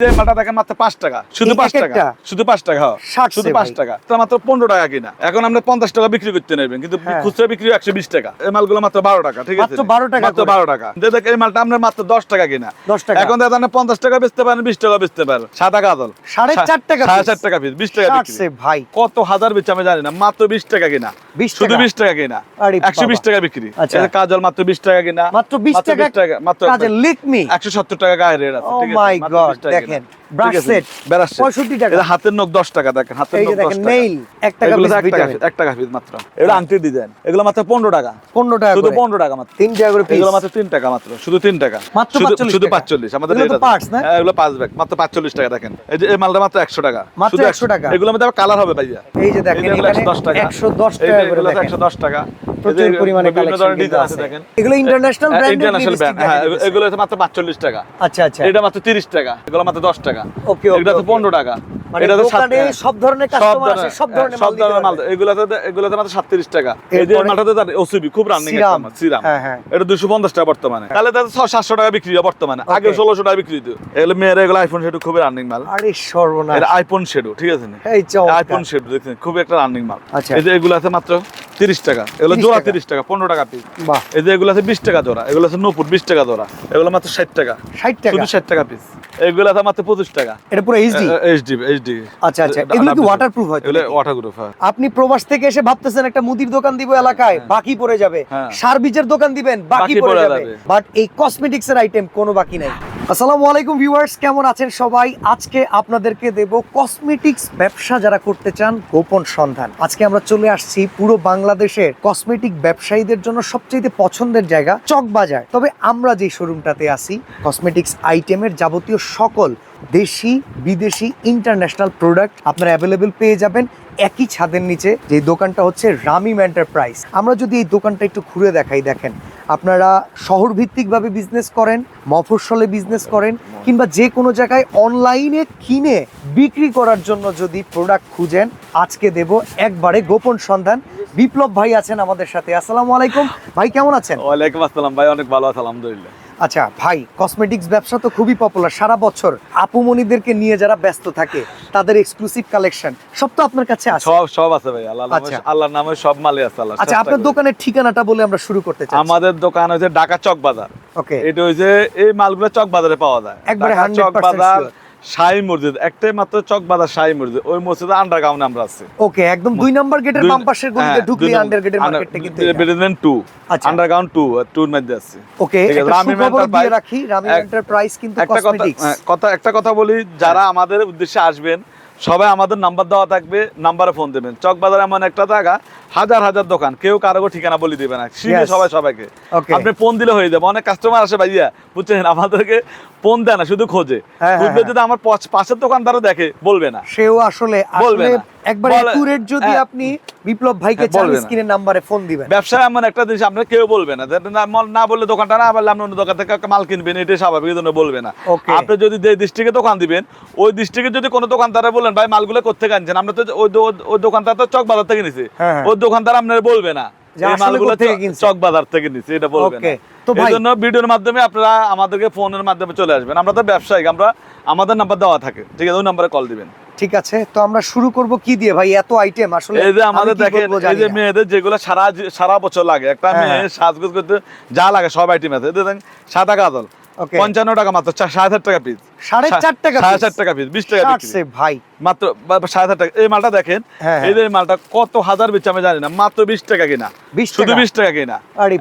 যে মালটা দেখেন মাত্র পাঁচ টাকা। শুধু পাঁচ টাকা। শুধু পাঁচ টাকা হ্যাঁ। শুধু পাঁচ টাকা। তো মাত্র পনেরো টাকা কিনা। এখন আমরা পঞ্চাশ টাকা বিক্রি করতে নেবেন কিন্তু হ্যাঁ। খুচরা বিক্রি একশো বিশ টাকা। এই মালগুলো মাত্র বারো টাকা ঠিক আছে? মাত্র 12 টাকা মাত্র বারো টাকা। যে এই মালটা আমরা মাত্র দশ টাকা কিনা। 10 টাকা। এখন দেখেন পঞ্চাশ টাকা বেচতে পারেন বিশ টাকা বেচতে পারেন। সাদা কাজল সাড়ে চার টাকা সাড়ে চার টাকা পিস বিশ টাকা ষাট বিক্রি। সে ভাই। কত হাজার বেচে আমি জানি না মাত্র বিশ টাকা কিনা। শুধু বিশ টাকা কিনা। একশো বিশ টাকা বিক্রি। আচ্ছা। কাজল মাত্র বিশ টাকা কিনা। মাত্র 20 টাকা মাত্র একশো সত্তর টাকা গায়ে রেট আছে Oh ঠিক আছে? লেখেন মাত্র God, 20 টাকা দেখেন, কিনা। brush ঠিক আছে? set, brush set। 65 টাকা। এটা হাতের নখ দশ টাকা দেখেন হাতের নখ যে দশ দেখেন টাকা। নেইল এক টাকা পিস ভিটামিন piece, টাকা পিস মাত্র। এগুলো আংটি ডিজাইন এগুলো মাত্র পনেরো টাকা। 15 টাকা শুধু করে। পনেরো টাকা মাত্র। তিন টাকা করে পিস এগুলো মাত্র তিন টাকা মাত্র শুধু তিন টাকা। মাত্র 45 শুধু টাকা। পাঁচচল্লিশ আমাদের এগুলো তো rate আছে। parts, না? হ্যাঁ, এগুলো পাঁচ ব্যাগ মাত্র পাঁচচল্লিশ টাকা দেখেন। এই যে এই মালটা মাত্র একশো টাকা। মাত্র 100 টাকা। এগুলো মধ্যে কালার হবে ভাইয়া। এই যে দেখেন এগুলো এখানে 110 টাকা। 110 এই টাকা করে এগুলো 110 টাকা। প্রচুর পরিমাণে বিভিন্ন কালেকশন ধরনের ডিজাইন আছে। দেখেন। এগুলো ইন্টারন্যাশনাল ব্র্যান্ডেড ইন্টারন্যাশনাল ব্র্যান্ড হ্যাঁ এগুলো মাত্র 45 টাকা। আচ্ছা আচ্ছা। এটা মাত্র 30 টাকা। এগুলো মাত্র 10 টাকা। Okay, okay, এটা তো 15 টাকা। মানে এটা তো সাত- দোকানে হ্যাঁ। সব ধরনের কাস্টমার আসে সব ধরনের হ্যাঁ, সব ধরনের মাল। এগুলোতে এগুলোতে মাত্র 37 টাকা। এই যে মালটাতে তার ওসিবি খুব রানিং। একটা মাল সিরাম হ্যাঁ, হ্যাঁ। এটা 250 টাকা বর্তমানে। তাহলে তাতে 700 টাকা বিক্রি হয় বর্তমানে। আগে 1600 টাকা বিক্রি হতো এগুলো মেয়ের এগুলো আইফোন শেডু খুবই রানিং মাল। আরে সর্বনাশ। এটা আইফোন শেডু ঠিক আছে না? এই চমৎকার। আইফোন শেডু দেখছেন খুব একটা রানিং মাল। আচ্ছা। এই যে এগুলো আছে মাত্র 30 টাকা। এগুলো জোড়া টাকা। 30 টাকা 15 টাকা পিস বাহ। এই যে এগুলো আছে 20 টাকা জোড়া এগুলো আছে নপুর 20 টাকা জোড়া এগুলো মাত্র 60 টাকা। 60 টাকা? শুধু 60 টাকা পিস এগুলো আছে মাত্র 25 টাকা। এটা পুরো এইচডি এইচডি এইচডি আচ্ছা, আচ্ছা। এগুলো কি হয় এগুলো? ওয়াটারপ্রুফ হ্যাঁ। আপনি প্রবাস থেকে এসে ভাবতেছেন একটা মুদির দোকান দিব এলাকায় বাকি পড়ে যাবে। হ্যাঁ। দোকান দিবেন বাকি পড়ে যাবে। বাট এই কসমেটিক্স এর আইটেম কোনো বাকি নাই। আসসালামু আলাইকুম ভিউয়ার্স কেমন আছেন সবাই? আজকে আপনাদেরকে দেব কসমেটিক্স ব্যবসা যারা করতে চান গোপন সন্ধান। আজকে আমরা চলে আসছি পুরো বাংলাদেশের কসমেটিক ব্যবসায়ীদের জন্য সবচেয়ে পছন্দের জায়গা চকবাজার। তবে আমরা যে শোরুমটাতে আছি কসমেটিক্স আইটেমের যাবতীয় সকল দেশি, বিদেশি ইন্টারন্যাশনাল প্রোডাক্ট আপনারা অ্যাভেলেবেল পেয়ে যাবেন একই ছাদের নিচে। যে দোকানটা হচ্ছে রামিম এন্টারপ্রাইজ আমরা যদি এই দোকানটা একটু ঘুরে দেখাই, দেখেন। আপনারা শহর ভিত্তিকভাবে বিজনেস করেন, মফস্বলে বিজনেস করেন, কিংবা যে কোনো জায়গায় অনলাইনে কিনে বিক্রি করার জন্য যদি প্রোডাক্ট খুঁজেন, আজকে দেব একবারে গোপন সন্ধান। বিপ্লব ভাই আছেন আমাদের সাথে। আসসালামু আলাইকুম। ভাই, কেমন আছেন? ওয়ালাইকুম আসসালাম। ভাই, অনেক ভালো আছে, আলহামদুলিল্লাহ। আচ্ছা ভাই কসমেটিক্স ব্যবসা তো খুবই পপুলার সারা বছর আপুমনিদেরকে নিয়ে যারা ব্যস্ত থাকে তাদের এক্সক্লুসিভ কালেকশন সব তো আপনার কাছে আছে। সব সব আছে ভাই আল্লাহ নামে আচ্ছা। আল্লাহর নামে সব মালে আছে আল্লাহ আচ্ছা আপনার দোকানের ঠিকানাটা বলে আমরা শুরু করতে চাই আমাদের দোকান হচ্ছে ঢাকা চক বাজার ওকে এটা হচ্ছে এই মালগুলো চক বাজারে পাওয়া যায়। একবারে 100% চক বাজার। শাহী মসজিদ একটাই মাত্র চক বাজার শাহী মসজিদ ওই মসজিদে আন্ডারগ্রাউন্ডে আমরা আছি। ওকে একদম দুই নাম্বার গেটের বাম পাশের গলিতে ঢুকলি ঢুকলে আন্ডার গেটের মার্কেটটা কিন্তু বেরিদেন টু আচ্ছা। আন্ডারগ্রাউন্ড টু টুর মধ্যে আছে। Okay Rami enterprise Rakhi Rami enterprise কিন্তু কসমেটিক্স হ্যাঁ, কথা একটা কথা বলি যারা আমাদের উদ্দেশ্যে আসবেন সবাই আমাদের নাম্বার দেওয়া থাকবে নাম্বারে ফোন দেবেন। চক বাজার এমন একটা জায়গা হাজার হাজার দোকান কেউ কারও ঠিকানা বলে দিবে না। Yes. সবাই সবাইকে। আপনি ফোন দিলে হয়ে যাবে অনেক কাস্টমার আসে ভাইয়া বুঝছেন? আমাদেরকে ফোন দেয় না শুধু খোঁজে। হ্যাঁ, খুঁজবে হ্যাঁ, যদি আমার পাশের দোকানদারও দেখে বলবে না। সেও আসলে বলবে না। একবার অ্যাকুরেট যদি হ্যাঁ। আপনি বিপ্লব ভাইকে হ্যাঁ, চান স্ক্রিনের নাম্বারে ফোন দিবেন। ব্যবসা এমন একটা জিনিস আপনার কেউ বলবে না। না বললে দোকানটা না বললে আপনি অন্য দোকান থেকে মাল কিনবেন এটাই স্বাভাবিক জন্য বলবে না। আপনি যদি যে ডিস্ট্রিক্টে দোকান দিবেন ওই দৃষ্টিকে যদি কোনো দোকানদারে বলেন ভাই মালগুলো কোথেকে আনছেন? আমরা তো ওই দো- ওই দোকানদার তো চক বাজার থেকে নিছি। হ্যাঁ, হ্যাঁ। ওই দোকানদার আপনার বলবে না যে এই আসলে মালগুলো কোত্থেকে চ- কিনছে। চক বাজার থেকে নিছি এটা বলবে না। Okay. তো এই জন্য ভিডিওর মাধ্যমে আপনারা আমাদেরকে ফোনের মাধ্যমে চলে আসবেন। আমরা তো ব্যবসায়িক আমরা আমাদের নাম্বার দেওয়া থাকে। ঠিক আছে ওই নাম্বারে কল দিবেন। ঠিক আছে তো আমরা শুরু করব কি দিয়ে ভাই? এত আইটেম আসলে এই যে আমাদের দেখেন এই যে মেয়েদের যেগুলো সারা সারা বছর লাগে একটা হ্যাঁ, মেয়ে। সাজগোজ করতে যা লাগে সব আইটেম আছে। দেখেন সাদা কাজল পঞ্চান্ন টাকা মাত্র সাত হাজার টাকা পিস সাড়ে চার টাকা সাড়ে চার টাকা পিস বিশ টাকা ষাট ভাই। মাত্র বা- বা সাড়ে চার টাকা। এই মালটা দেখেন হ্যাঁ, এই যে এই মালটা কত হাজার বেচে আমি জানি না মাত্র বিশ টাকা কিনা। শুধু বিশ টাকা কিনা।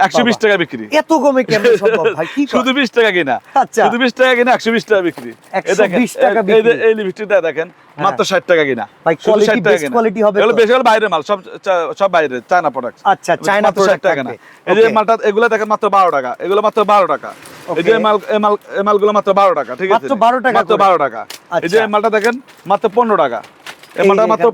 একশো বিশ টাকা বিক্রি। এত কমে কেমন সম্ভব ভাই? কি শুধু বিশ টাকা কিনা। আচ্ছা। শুধু বিশ টাকা কিনা একশো বিশ টাকা বিক্রি। এই 120 দেখেন, টাকা এই- এই যে বিক্রি। এই লিপস্টিকটা দেখেন মাত্র ষাট টাকা কিনা। শুধু quality 60 টাকা কিনা। quality হবে এগুলো বেশি বাইরের মাল সব সব বাইরে চায়না প্রোডাক্ট আচ্ছা, China মাত্র 60 product টাকা না এই যে মালটা এগুলো দেখেন মাত্র বারো টাকা। এগুলো মাত্র বারো টাকা। এই যে মাল মালগুলো মাত্র বারো টাকা ঠিক আছে? 12 টাকা মাত্র? বারো টাকা। এই যে আচ্ছা। মালটা দেখেন মাত্র পনেরো টাকা। এই মালটা মাত্র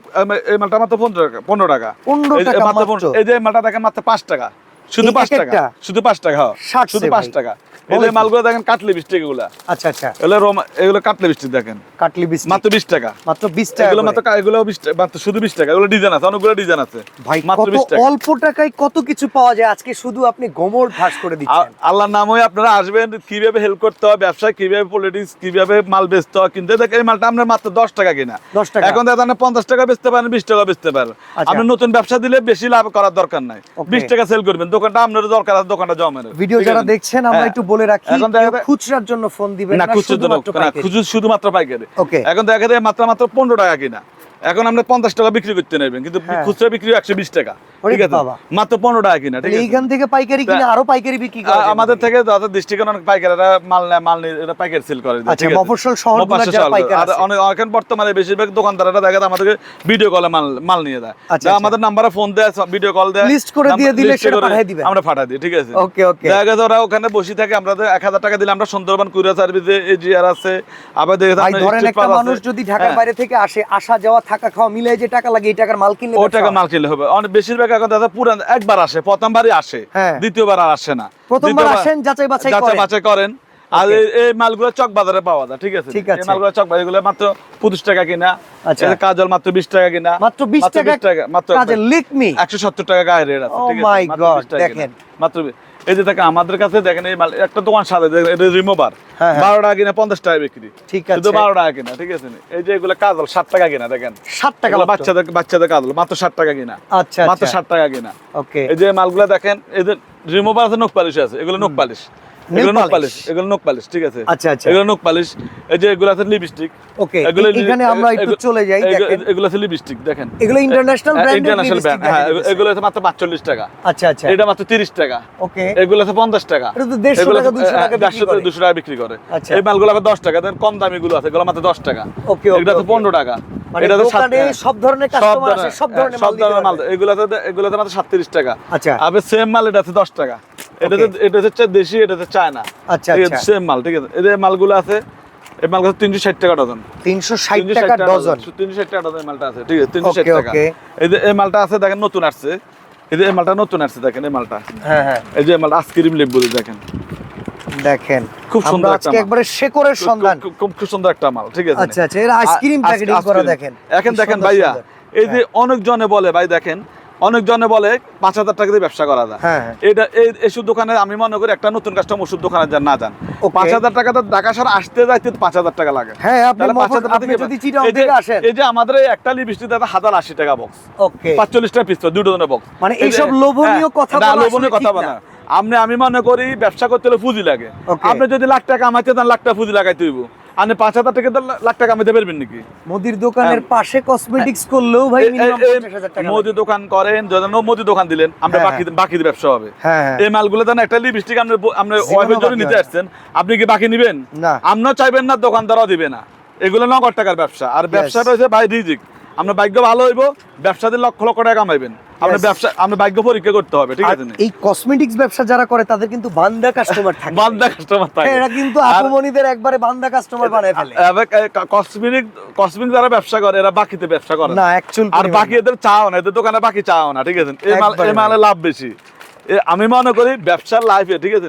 এই মালটা মাত্র পনেরো টাকা পনেরো টাকা। 15 এই যে- টাকা। এই যে মালটা দেখেন মাত্র পাঁচ টাকা। শুধু পাঁচ টাকা। শুধু পাঁচ টাকা। 60 শুধু পাঁচ টাকা। এগুলো মালগুলো দেখেন কাটলি বিস্টিক এগুলা। আচ্ছা আচ্ছা। এগুলো রোমা এগুলো কাটলি বিস্টিক দেখেন। কাটলি মাত্র বিশ টাকা। মাত্র বিশ টাকা এগুলো মাত্র এগুলো টাকা মাত্র শুধু বিশ টাকা। এগুলো ডিজাইন আছে অনেকগুলো ডিজাইন আছে। ভাই মাত্র কত 20 টাকা। অল্প টাকায় কত কিছু পাওয়া যায়? আজকে শুধু আপনি গোমর ভাস করে দিচ্ছেন। আল্লাহর নাম হয়ে আপনারা আসবেন কীভাবে হেল্প করতে হয় কীভাবে পলিটিক্স কীভাবে মাল বেচতে হয় কিন্তু দেখেন এই মালটা আমরা মাত্র দশ টাকা কিনা। 10 টাকা। এখন দেখেন আপনি পঞ্চাশ টাকা বেচতে পারেন বিশ টাকা বেচতে পারেন। আচ্ছা। আপনি নতুন ব্যবসা দিলে বেশি লাভ করার দরকার নাই। Okay. বিশ টাকা সেল করবেন। দোকানটা আপনার দরকার আছে দোকানটা জমেন ভিডিও যারা দেখছেন আমরা হ্যাঁ। একটু বলে রাখি এখন দেখা- খুচরার জন্য ফোন দিবেন না খুচরার খুচরো জন্য শুধুমাত্র না পাইকারি। শুধুমাত্র পাইকারি। ওকে এখন দেখা যায় মাত্র মাত্র পনেরো টাকা কিনা। এখন আমরা পঞ্চাশ টাকা বিক্রি করতে নেবেন কিন্তু হ্যাঁ। খুচরা বিক্রি একশো বিশ টাকা ঠিক আছে? মাত্র পনেরো টাকা কিনা ঠিক আছে? এইখান থেকে পাইকারি কিনে আরও পাইকারি বিক্রি করা আমাদের? থেকে যাদের দৃষ্টিকোণ অনেক পাইকারেরা মাল নেয় মাল নিয়ে এটা পাইকারি সেল করে আচ্ছা মফস্বল শহর। আর অনেক এখন বর্তমানে বেশিরভাগ দোকানদাররা দেখা যায় আমাদেরকে ভিডিও কলে মাল মাল নিয়ে দেয়। আচ্ছা, আচ্ছা। আমাদের নাম্বারে ফোন দেয় ভিডিও কল দেয় লিস্ট করে দিয়ে দিলে সেটা পাঠিয়ে দিবেন। আমরা পাঠাই দিই ঠিক আছে? ওকে ওকে দেখা গেছে ওরা ওখানে বসে থাকে আমরা এক হাজার টাকা দিলে আমরা সুন্দরবন কুরিয়ার সার্ভিসে এজিআর আছে। আবার দেখে ভাই ধরেন একটা মানুষ যদি ঢাকার বাইরে থেকে আসে আসা যাওয়া থাকা খাওয়া মিলে যে টাকা লাগে এই টাকার মাল কিনলে ও টাকা মাল কিনলে হবে। অনেক বেশিরভাগ এখন দাদা পুরান একবার আসে প্রথমবারই আসে হ্যাঁ। দ্বিতীয়বার আর আসে না। প্রথমবার আসেন যাচাই বাছাই যাচাই বাছাই করেন। আর এই- মালগুলো চক বাজারে পাওয়া যায় ঠিক আছে? ঠিক আছে। মালগুলো চক বাজারে এগুলো মাত্র পঁচিশ টাকা কিনা। আচ্ছা। কাজল মাত্র বিশ টাকা কিনা। মাত্র 20 টাকা মাত্র কাজে লিক মি একশো সত্তর টাকা গায়ে রেট আছে Oh ঠিক আছে? মাত্র 20 টাকা দেখেন। মাত্র বি- এই যে দেখেন আমাদের কাছে দেখেন এই মাল একটা দোকান সাথে এটা রিমোভার হ্যাঁ, হ্যাঁ। বারো টাকা কিনা পঞ্চাশ টাকা বিক্রি। ঠিক শুধু আছে বারো টাকা কিনা ঠিক আছে? এই যে এগুলো কাজল ষাট টাকা কিনা দেখেন। ষাট টাকা বাচ্চাদের বাচ্চাদের কাজল মাত্র ষাট টাকা কিনা। আচ্ছা মাত্র সাত ষাট টাকা কিনা। ওকে। এই যে মালগুলো দেখেন এই যে রিমুভার আছে নখ পালিশ আছে এগুলো নখ পালিশ। এগুলো নখ পালিশ এগুলো নখ পালিশ ঠিক আছে? আচ্ছা, আচ্ছা। এগুলো নখ পালিশ এই যে এগুলো আছে লিপস্টিক ওকে এখানে আমরা একটু চলে যাই দেখেন। এগুলো আছে লিপস্টিক দেখেন। এগুলো ইন্টারন্যাশনাল ব্র্যান্ডেড ইন্টারন্যাশনাল ব্র্যান্ড হ্যাঁ এগুলো আছে মাত্র 45 টাকা। আচ্ছা আচ্ছা। এটা মাত্র 30 টাকা। ওকে এগুলো আছে 50 টাকা। এটা তো 150 টাকা, 200 টাকা বিক্রি 150 করে। 200 টাকা বিক্রি করে। আচ্ছা। এই মালগুলো আবার 10 টাকা দেন কম দামি গুলো আছে এগুলো মাত্র 10 টাকা। ওকে, ওকে, এটা তো ওকে। 15 টাকা। এটা তো দোকানে। সব ধরনের কাস্টমার আসে সব ধরনের মাল দিতে মাল পারবে। এগুলোতে এগুলোতে মাত্র 37 টাকা। আচ্ছা। আবার সেম মাল এটা আছে 10 টাকা। এটা এটা হচ্ছে দেশি এটা হচ্ছে চায়না। আচ্ছা, আচ্ছা। সেম মাল ঠিক আছে। এই মালগুলো আছে এই মালগুলো 360 টাকা ডজন। 360 টাকা ডজন। 360 টাকা ডজন মালটা আছে ঠিক আছে 360 Okay, টাকা। এই যে এই মালটা আছে দেখেন নতুন আসছে। এই যে এই মালটা নতুন আসছে দেখেন এই মালটা। হ্যাঁ হ্যাঁ। এই যে মালটা আইসক্রিম লেবু দেখেন। দেখেন। খুব সুন্দর একটা আজকে একবারে শেকড়ের সন্ধান। খুব- খুব সুন্দর একটা মাল ঠিক আছে? আচ্ছা আচ্ছা এর আইসক্রিম প্যাকেটিং করা দেখেন। এখন দেখেন ভাইয়া এই যে অনেক জনে বলে ভাই দেখেন অনেক জনে বলে পাঁচ হাজার টাকা দিয়ে ব্যবসা করা যায়। হ্যাঁ, হ্যাঁ। এটা এই ওষুধ দোকানে আমি মনে করি একটা নতুন কাস্টমার ওষুধ দোকানে যান না যান। পাঁচ হাজার টাকা তো ঢাকা শহর আসতে যাইতে পাঁচ হাজার টাকা লাগে। হ্যাঁ, আপনি পাঁচ হাজার টাকা আসেন। এই যে আমাদের একটা লিপস্টিক দাদা হাজার আশি টাকা বক্স ওকে পাঁচচল্লিশ টাকা পিস দুটো জনের বক্স মানে এইসব লোভনীয় কথা না লোভনীয় কথা বলা। আপনি আমি মনে করি ব্যবসা করতে হলে পুঁজি লাগে। আপনি যদি লাখ টাকা কামাইতে দেন লাখ টাকা পুঁজি লাগাইতে হইব। আপনি পাঁচ হাজার টাকা লাখ টাকা কামাইতে পারবেন নাকি? মুদির দোকানের হ্যাঁ। পাশে কসমেটিক্স করলেও ভাই এই- মিনিমাম এই- এই 50000 টাকা মুদি দোকান করেন যদি মুদি দোকান দিলেন আমরা হ্যাঁ, বাকি বাকি ব্যবসা হবে। হ্যাঁ এই মালগুলো দেন একটা লিপস্টিক আপনি আপনি ওয়াইফের জন্য নিতে আসছেন আপনি কি বাকি নিবেন? না। আপনিও চাইবেন না দোকানদারও দিবে না। এগুলো নগদ টাকার ব্যবসা। আর ব্যবসাটা হচ্ছে ভাই রিজিক। আপনার ভাগ্য ভালো হইব ব্যবসা দিয়ে লক্ষ লক্ষ টাকা কামাইবেন। আপনার ব্যবসা আপনার ভাগ্য পরীক্ষা করতে হবে ঠিক আছে এই কসমেটিক্স ব্যবসা যারা করে তাদের কিন্তু বান্দা কাস্টমার থাকে। বান্দা কাস্টমার থাকে। এরা কিন্তু আপুমনিদের একবারে বান্দা কাস্টমার বানায় ফেলে। কসমেটিক কসমেটিক যারা ব্যবসা করে এরা বাকিতে ব্যবসা করে না। অ্যাকচুয়াল আর বাকি এদের চাও না এদের দোকানে বাকি চাও না ঠিক আছে এই মাল এই মালে লাভ বেশি। আমি মনে করি ব্যবসার লাইফে ঠিক আছে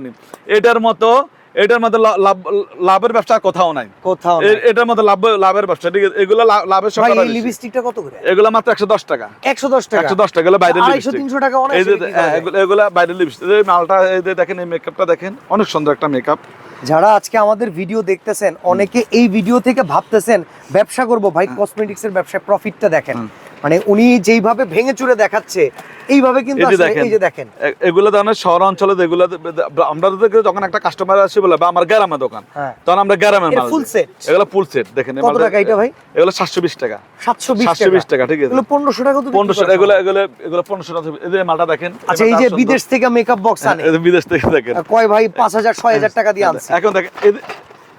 এটার মতো এটার লাভ লাভের ব্যবসা কোথাও নাই। কোথাও এটার মতো লাভ লাভের ব্যবসা ঠিক আছে? এগুলো লাভের ভাই এই লিপস্টিকটা কত করে? এগুলো মাত্র একশো দশ টাকা। 110 টাকা? একশো দশ টাকা এগুলো আড়াইশো, লিপস্টিক তিনশো টাকা অনায়াসে এই হ্যাঁ। এগুলো- এগুলো বাইরের লিপস্টিক এই মালটা এই যে দেখেন এই মেকআপটা দেখেন অনেক সুন্দর একটা মেকআপ যারা আজকে আমাদের ভিডিও দেখতেছেন অনেকে এই ভিডিও থেকে ভাবতেছেন ব্যবসা করব। ভাই কসমেটিক্স এর ব্যবসায় প্রফিটটা দেখেন। মানে উনি যেইভাবে ভেঙে চুরে দেখাচ্ছে এইভাবে কিন্তু এই যে দেখেন এই এগুলো ধরনের শহর অঞ্চলে যেগুলো আমরা দেখি যখন একটা কাস্টমার আসে বলে বা আমার গ্রামের দোকান। হ্যাঁ। তখন আমরা গ্রামের মাল দিই। set? এগুলো ফুল সেট দেখেন কত টাকা এটা ভাই? এগুলো সাতশো বিশ টাকা। 720 720 টাকা। ঠিক আছে। এগুলো 1500 টাকা তো বিক্রি পনেরোশো করা এগুলো এগুলো এগুলো পনেরোশো টাকা। এই যে মালটা দেখেন আচ্ছা এই যে বিদেশ থেকে মেকআপ বক্স আনে। হ্যাঁ, বিদেশ থেকে দেখেন। কয় ভাই? 5000 6000 টাকা দিয়ে আনছে। এখন দেখেন এই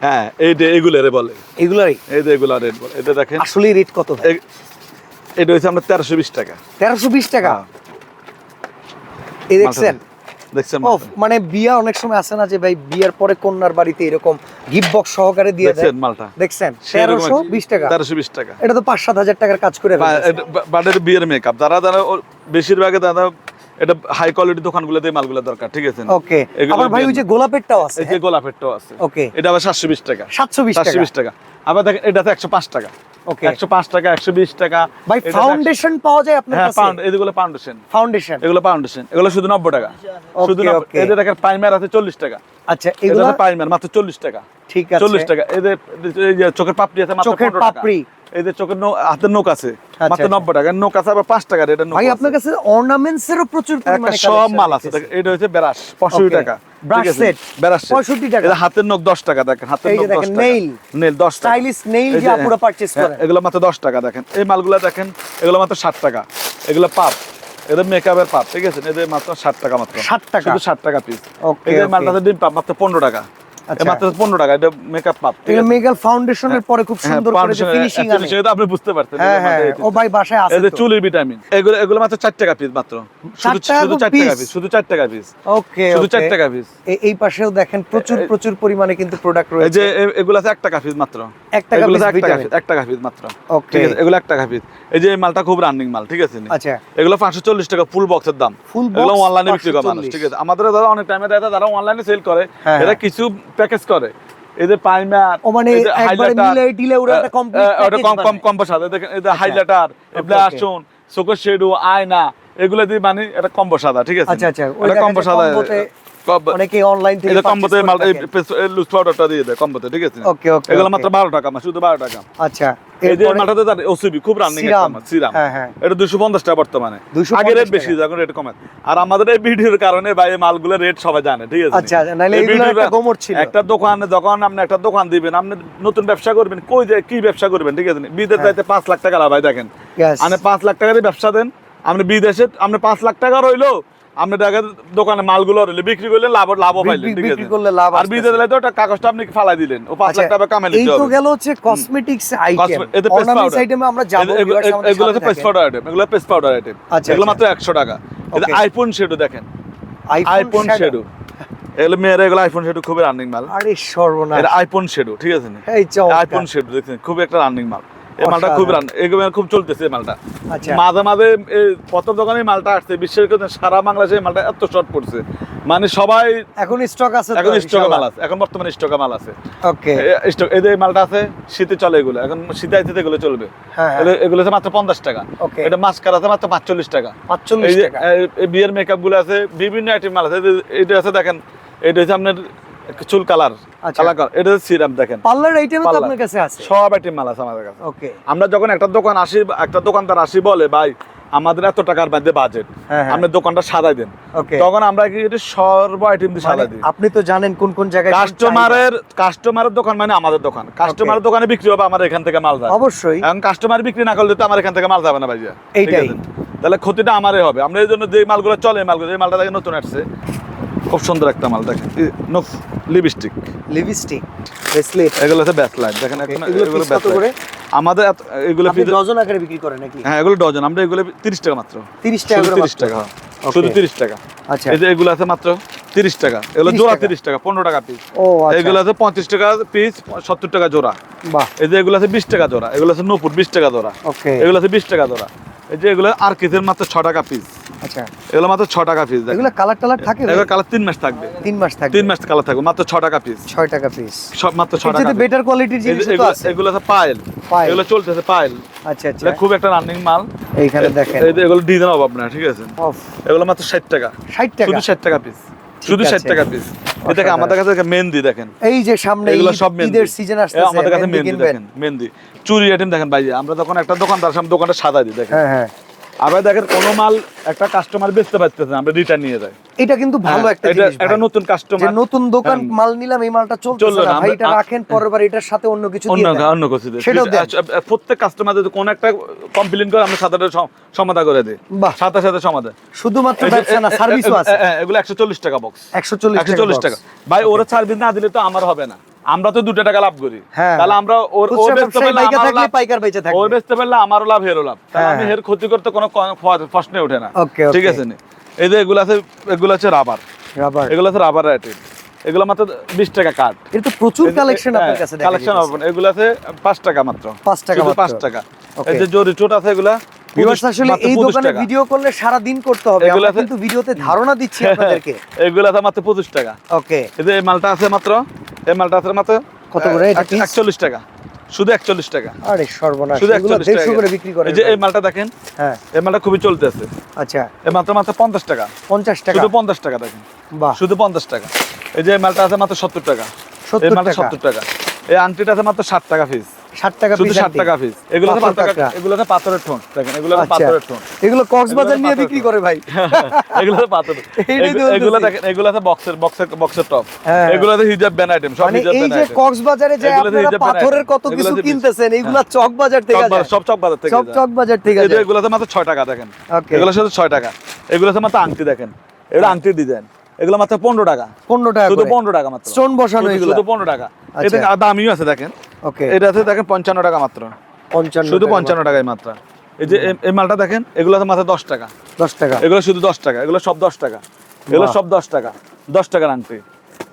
হ্যাঁ এই যে এগুলো রে বলে। এগুলাই এই যে এগুলো রেট বলে। এটা দেখেন। আসলে রেট কত ভাই? এটা হচ্ছে আমরা তেরোশো বিশ টাকা। 1320 টাকা? হ্যাঁ, এই দেখছেন? দেখছেন মানে বিয়া অনেক সময় আসে না যে ভাই বিয়ার পরে কন্যার বাড়িতে এরকম গিফট বক্স সহকারে দিয়ে দেয়? মালটা। দেখছেন? তেরোশো বিশ টাকা। তেরোশো বিশ টাকা। এটা তো পাঁচ সাত হাজার টাকার কাজ করে। বাড়ির বিয়ের মেকআপ যারা যারা বেশিরভাগে দাদা এটা হাই কোয়ালিটি দোকানগুলোতে মালগুলো দরকার ঠিক আছে? ওকে আবার ভাই ওই যে গোলাপেরটাও আছে। এই যে গোলাপেরটাও আছে। ওকে এটা আবার সাতশো বিশ টাকা। সাতশো বিশ সাতশো টাকা বিশ টাকা। আবার দেখেন এটাতে একশো পাঁচ টাকা। ওকে একশো পাঁচ টাকা একশো বিশ টাকা। ভাই ফাউন্ডেশন পাওয়া যায় আপনার হ্যাঁ কাছে? পাউন্ড এগুলো ফাউন্ডেশন ফাউন্ডেশন এগুলো ফাউন্ডেশন এগুলো শুধু নব্বই টাকা। শুধু. এদের দেখেন প্রাইমার আছে চল্লিশ টাকা। আচ্ছা এগুলো প্রাইমার মাত্র চল্লিশ টাকা। ঠিক আছে। চল্লিশ টাকা। এদের এই যে চোখের পাপড়ি আছে মাত্র চোখের 15 টাকা। পাপড়ি। চোখের হাতের নোক আছে আচ্ছা, মাত্র আচ্ছা। নব্বই টাকা। নোক আছে আবার পাঁচ টাকার এটা নোক ভাই আপনার কাছে অর্নামেন্টস এরও প্রচুর পরিমাণে সব মাল আছে। এটা হচ্ছে বেরাস পঁয়ষট্টি Okay. টাকা Brush set, বেরাস 65 টাকা। এটা হাতের নখ দশ টাকা দেখেন হাতের নখ দশ দেখেন, টাকা। nail। নেল দশ টাকা। স্টাইলিশ নেইল এই যে আপুরা পারচেজ করেন। এগুলো মাত্র দশ টাকা দেখেন। এই মালগুলো দেখেন এগুলো মাত্র ষাট টাকা। এগুলো পাপ এদের মেকআপের পাপ ঠিক আছে? এদের মাত্র ষাট টাকা মাত্র। 60 টাকা? শুধু ষাট টাকা পিস okay. মালটাতে ডিম পাপ মাত্র পনেরো টাকা। আচ্ছা। এ মাত্র পনেরো টাকা এটা মেকআপ পাপ ঠিক আছে? মেগাল ফাউন্ডেশনের পরে খুব হ্যাঁ, সুন্দর করে যে ফিনিশিং আনে। সেটা আপনি বুঝতে পারছেন হ্যাঁ হ্যাঁ ও ভাই বাসায় আছে তো। চুলের ভিটামিন এগুলো এগুলো মাত্র চার টাকা পিস মাত্র। শুধু শুধু করে চার টাকা পিস শুধু চার টাকা পিস ওকে শুধু চার টাকা পিস এই পাশেও দেখেন প্রচুর প্রচুর পরিমাণে কিন্তু প্রোডাক্ট এই রয়েছে। যে এগুলো আছে এক টাকা পিস মাত্র। এক টাকা এগুলো piece আছে এক টাকা পিস মাত্র। Okay. ঠিক আছে এগুলো এক টাকা পিস এই যে মালটা খুব রানিং মাল ঠিক আছে? আচ্ছা। এগুলো পাঁচশো চল্লিশ টাকা ফুল বক্সের দাম। Full এগুলো অনলাইনে বিক্রি করে মানুষ ঠিক আছে? আমাদের যারা অনেক টাইমে দেয় যারা অনলাইনে সেল করে। হ্যাঁ। কিছু প্যাকেজ করে। এদের প্রাইমার ও মানে একবারে মিলে ওরা একটা কমপ্লিট ওটা কম কম কম এদের। হাইলাইটার এগুলা আসুন চোখের শেডু আয়না এগুলো দিয়ে মানে এটা কম্বো সাদা ঠিক আছে? আচ্ছা, আচ্ছা, ওটা কম দেখা কম্বো যায় সাদা অনেকে অনলাইন থেকে এটা কম্বোতে। লুজ পাউডারটা দিয়ে দেয় কম্বোতে ঠিক আছে? ওকে ওকে এগুলো মাত্র বারো টাকা মানে শুধু বারো টাকা। আচ্ছা। খুব রানিং সিরাম। সিরাম হ্যাঁ, হ্যাঁ। এটা দুশো পঞ্চাশ টাকা বর্তমানে আগে রেট বেশি এখন রেট কমে আর আমাদের এই ভিডিওর কারণে ভাই এই মালগুলোর রেট সবাই জানে ঠিক আছে আচ্ছা, আচ্ছা, ছিল। একটা দোকানে যখন আপনি একটা দোকান দিবেন আপনি নতুন ব্যবসা করবেন কই যে কি ব্যবসা করবেন ঠিক আছে বিদেশ হ্যাঁ। যাইতে পাঁচ লাখ টাকা লাভ দেখেন. আপনি পাঁচ লাখ টাকা দিয়ে ব্যবসা দেন আপনি বিদেশে আপনি পাঁচ লাখ টাকা রইল আপনি টাকা দোকানে মালগুলো বিক্রি করলে লাভ লাভও পাইলেন ঠিক বিক্রি আছে। করলে লাভ আর। দিলে তো কাগজটা আপনি ফালাই দিলেন ও লাখ আচ্ছা, টাকা কামাই এই তো গেল হচ্ছে কসমেটিক্স আইটেম অর্নামেন্টস আইটেমে আমরা যাব এগুলো- হচ্ছে পেস্ট পাউডার আইটেম এগুলো পেস্ট পাউডার আইটেম আচ্ছা, এগুলো আচ্ছা। মাত্র একশো টাকা। এটা আইফোন শেডু দেখেন। আইফোন। শেডু এগুলো মেয়েরা এগুলো আইফোন শেডু খুবই রানিং মাল। আরে সর্বনাশ। এটা আইফোন শেডু ঠিক আছে নি? আইফোন শেডু দেখছেন? খুবই একটা রানিং মাল। এই মালটা খুব রান খুব চলতেছে মালটা। আচ্ছা। মাঝে মাঝে প্রথম দোকানে মালটা আসছে বিশ্বের সারা বাংলাদেশে মালটা এত শর্ট পড়ছে। মানে সবাই এখন স্টক আছে এখন স্টকে মাল আছে এখন বর্তমানে স্টকে মাল আছে। ওকে স্টক এই মালটা আছে শীতে চলে এগুলো এখন শীতে আইতে এগুলো চলবে। হ্যাঁ, হ্যাঁ। এগুলো- আছে মাত্র পঞ্চাশ টাকা। এটা মাস্কার আছে মাত্র পাঁচচল্লিশ টাকা। 45 এই যে টাকা। বিয়ের মেকআপগুলো আছে বিভিন্ন আইটেম মাল আছে। যে- এটা আছে দেখেন এটা হচ্ছে আপনার চুল কালার আচ্ছা। কালার এটা সিরাম দেখেন। পার্লার আইটেম তো। আপনার কাছে আছে? সব আইটেম মাল আছে আমাদের কাছে। ওকে আমরা যখন একটা দোকান আসি একটা দোকানদার আসি বলে ভাই আমাদের এত টাকার মধ্যে বাজেট হ্যাঁ, হ্যাঁ। আপনি দোকানটা সাজাই দেন। তখন আমরা কি সর্ব আইটেম দিয়ে সাজাই দিই। আপনি তো জানেন কোন কোন জায়গায় কাস্টমারের কাস্টমারের দোকান মানে আমাদের দোকান। কাস্টমারের দোকানে বিক্রি হবে আমার এখান থেকে মাল যায়। অবশ্যই। এখন কাস্টমার বিক্রি না করলে তো আমার এখান থেকে মাল যাবে না ভাইয়া। এইটাই। তাহলে ক্ষতিটা আমারই হবে। আমরা এই জন্য যে মালগুলো চলে মালগুলো এই মালটা নতুন আসছে। খুব সুন্দর একটা মাল দেখেন। লিপস্টিক লিপস্টিক ব্রেসলেট এগুলো হচ্ছে ব্যাস লাইট দেখেন এগুলো কত করে? আমাদের এগুলো ডজন আকারে বিক্রি করে নাকি? হ্যাঁ এগুলো ডজন। আমরা এগুলো তিরিশ টাকা মাত্র। 30 টাকা শুধু করে তিরিশ মাত্র। টাকা। শুধু তিরিশ টাকা। আচ্ছা। এই যে এগুলো আছে মাত্র তিরিশ টাকা। এগুলো জোড়া টাকা। তিরিশ টাকা পনেরো টাকা পিস ও আচ্ছা। এগুলো আছে টাকা পিস সত্তর টাকা জোড়া। বাহ। এই যে এগুলো আছে বিশ টাকা জোড়া এগুলো আছে নপুর বিশ টাকা জোড়া। ওকে। এগুলো আছে বিশ টাকা জোড়া। এই যে এগুলো আর কিসের মাত্র টাকা পিস আচ্ছা। এগুলো মাত্র ছ টাকা পিস এগুলো কালার টালার থাকে এগুলো কালার তিন মাস থাকবে। মাস কালার থাকবে মাত্র টাকা পিস 6 টাকা পিস সব মাত্র টাকা বেটার কোয়ালিটির জিনিস তো এগুলো আছে। এগুলো আছে চলতেছে আচ্ছা আচ্ছা। খুব একটা রানিং মাল। এইখানে দেখেন। এগুলো ডিজাইন অভাব না ঠিক আছে? এগুলো মাত্র ষাট টাকা। 60 টাকা? শুধু ষাট টাকা পিস শুধু আছে। ষাট টাকা পিস দেখেন আমাদের কাছে মেহেন্দি দেখেন। এই যে সামনে এগুলো সব মেহেন্দির সিজন আসছে আমাদের কাছে মেহেন্দি দেখেন মেহেন্দি। চুরি আইটেম দেখেন ভাই আমরা তখন একটা দোকানদার সামনে দোকানটা সাদা দিই দেখেন। হ্যাঁ হ্যাঁ। আবার দেখেন কোনো মাল একটা কাস্টমার বেচতে পারতেছে না, আমরা রিটার্ন নিয়ে যাই এটা কিন্তু ভালো হ্যাঁ, একটা এটা জিনিস ভাই। নতুন যে কাস্টমার নতুন দোকান হ্যাঁ। মাল নিলাম এই মালটা চলল না ভাই এটা রাখেন পরের বার এটার সাথে অন্য কিছু দিয়ে দেন। অন্য কিছু দিয়ে। সেটাও দেন। আচ্ছা, প্রত্যেক কাস্টমার যদি কোন একটা কমপ্লেন করে আমরা সাথে সমাধান করে দিই বাহ। সাথে সাথে সমাধান শুধুমাত্র ব্যবসা না সার্ভিসও আছে এগুলো একশো চল্লিশ টাকা বক্স 140 একশো চল্লিশ টাকা ভাই ওরা সার্ভিস না দিলে তো আমার হবে না আমরা তো দুটো টাকা লাভ করি হ্যাঁ। তাহলে আমরা ওর ওর বেচতে পারলে থাকলে লাভ পাইকার বেচে থাকবে। ওর বেচতে পারলে আমারও লাভ হেরও লাভ তাহলে আমি। হের ক্ষতি করতে কোনো প্রশ্নে ওঠে না Okay, ঠিক আছে? এই যে এগুলো আছে এগুলো আছে রাবার রাবার এগুলো আছে রাবার আইটেম এগুলো মাত্র বিশ টাকা কাঠ এটা তো প্রচুর কালেকশন আপনার কাছে কালেকশন যাচ্ছে। এগুলো আছে পাঁচ টাকা মাত্র। পাঁচ টাকা মাত্র। পাঁচ টাকা। এই যে জরি চোট আছে এগুলা আসলে এই দোকানে ভিডিও করলে সারা দিন করতে হবে। আমরা কিন্তু ভিডিওতে ধারণা দিচ্ছি আপনাদেরকে। এগুলো আছে মাত্র পঁচিশ টাকা। ওকে এই যে মালটা আছে মাত্র এই মালটা আছে মাত্র কত করে? এটা piece? একচল্লিশ টাকা। শুধু 41 টাকা। আরে সর্বনাশ শুধু 41 করে বিক্রি করে এই যে এই মালটা দেখেন হ্যাঁ। এই মালটা খুবই চলতেছে। আচ্ছা। এই মাত্র মাত্র 50 টাকা। 50 টাকা? শুধু 50 টাকা দেখেন। বাহ। শুধু 50 টাকা। এই যে মালটা আছে মাত্র 70 টাকা। 70 টাকা? 70 টাকা। এই আংটিটা আছে মাত্র 60 টাকা ফিস ছয় টাকা পিস টাকা পাথরের দেখেন এগুলো আচ্ছা। পাথরের ঠোন এগুলো কক্সবাজার নিয়ে করে পাথর দেখেন বক্সের টপ এগুলো হিজাব ব্যান আইটেম কক্সবাজারে পাথরের কিনতেছেন চকবাজার থেকে সব থেকে মাত্র টাকা দেখেন। এগুলো টাকা। মাত্র আংটি দেখেন। আংটির ডিজাইন এগুলো মাত্র পনেরো টাকা। পনেরো টাকা শুধু পনেরো টাকা মাত্র। স্টোন বসানো শুধু- এগুলো? শুধু পনেরো টাকা। আচ্ছা। এটা দামিও আছে দেখেন। ওকে। এটা আছে দেখেন পঞ্চান্ন টাকা মাত্র। পঞ্চান্ন শুধু পঞ্চান্ন টাকায় মাত্র। এই যে এই- মালটা দেখেন এগুলো আছে মাত্র দশ টাকা। দশ টাকা। এগুলো শুধু দশ টাকা এগুলো সব দশ টাকা। এগুলো সব দশ টাকা। দশ টাকার আংটি।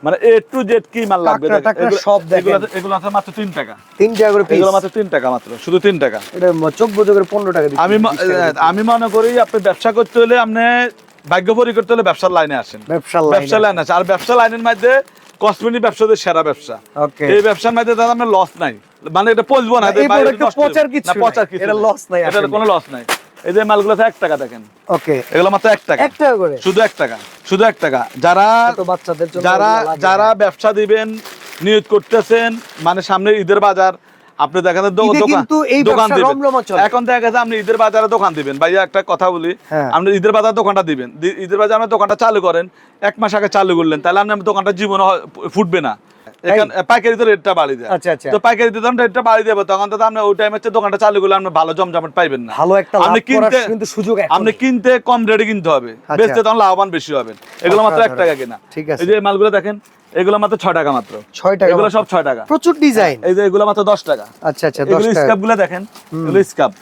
মানে এ টু জেড কি মাল লাগবে? সব। এগুলো আছে- এগুলো আছে মাত্র তিন টাকা। তিন টাকা করে এগুলো মাত্র তিন টাকা মাত্র শুধু তিন টাকা। এটা চোখ বোঝো করে পনেরো টাকা আমি ম- করে, 20 টাকা বিক্রি আমি মনে করি আপনি ব্যবসা করতে হলে আপনি ভাগ্যপরি করতে হলে ব্যবসার লাইনে আসেন। ব্যবসার ব্যবসা লাইন আছে আর ব্যবসা লাইনের মধ্যে কসমেটিক ব্যবসা হচ্ছে সেরা ব্যবসা। এই ব্যবসার মধ্যে দাদা আপনার লস নাই। মানে এটা পচবো না এটা পচার কিচ্ছু না, পচার কিছু এটা loss নাই আসলে। কোনো লস নাই। এই যে মালগুলো এক টাকা দেখেন। ওকে। এগুলো মাত্র এক টাকা। এক টাকা করে? শুধু এক টাকা। শুধু এক টাকা। যারা বাচ্চাদের যারা যারা ব্যবসা দিবেন নিয়োগ করতেছেন মানে সামনে ঈদের বাজার আপনি দেখা যায় দো- ঈদে দোকান। এখন দেখা গেছে আপনি ঈদের বাজারে দোকান দিবেন। ভাইয়া একটা কথা বলি। হ্যাঁ। আপনি ঈদের বাজারে দোকানটা দিবেন। ঈদের বাজারে আপনার দোকানটা চালু করেন এক মাস আগে চালু করলেন তাহলে আপনি দোকানটা জীবনে ফুটবে না। পাইকারিতে রেটটা বাড়ি দেয়। আচ্ছা, আচ্ছা। তো পাইকারিতে যখন রেটটা বাড়ি দেবে। তখন তো আপনি ওই টাইমে দোকানটা চালু করলে আপনি ভালো জমজমাট পাইবেন না। ভালো একটা আপনি কিনতে- কিন্তু সুযোগ আপনি কিনতে কম রেটে কিনতে হবে। আচ্ছা। বেচতে তখন লাভবান বেশি হবেন। এগুলো মাত্র এক টাকা কেনা। ঠিক আছে। এই যে মালগুলো দেখেন এগুলো মাত্র ছয় টাকা মাত্র। ছয় টাকা এগুলো সব ছয় টাকা। প্রচুর ডিজাইন এই যে এগুলো মাত্র দশ টাকা। আচ্ছা আচ্ছা এগুলো স্কাপগুলো দেখেন। এগুলো স্কাপ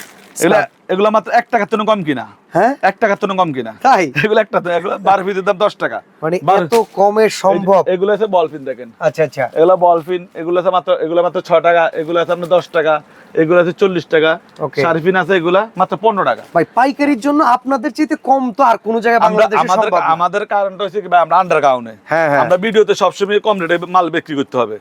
এগুলো এগুলো মাত্র এক টাকার জন্য কম কিনা? হ্যাঁ? এক টাকার কম কিনা? তাই? এগুলো একটা এগুলো বারো পিসের দাম দশ টাকা। মানে এত কমে সম্ভব? এগুলো আছে বল পিন দেখেন। আচ্ছা আচ্ছা। এগুলো বল পিন এগুলো আছে মাত্র এগুলো মাত্র ছয় টাকা এগুলো আছে আপনার দশ টাকা এগুলো আছে চল্লিশ টাকা. শার্পিন আছে এগুলা মাত্র পনেরো টাকা। ভাই পাইকারির জন্য আপনাদের চাইতে কম তো আর কোনো জায়গায় বাংলাদেশে আমাদের। আমাদের কারণটা হচ্ছে ভাই আমরা হ্যাঁ, হ্যাঁ। আমরা ভিডিওতে সবসময় কম রেটে মাল বিক্রি করতে হবে।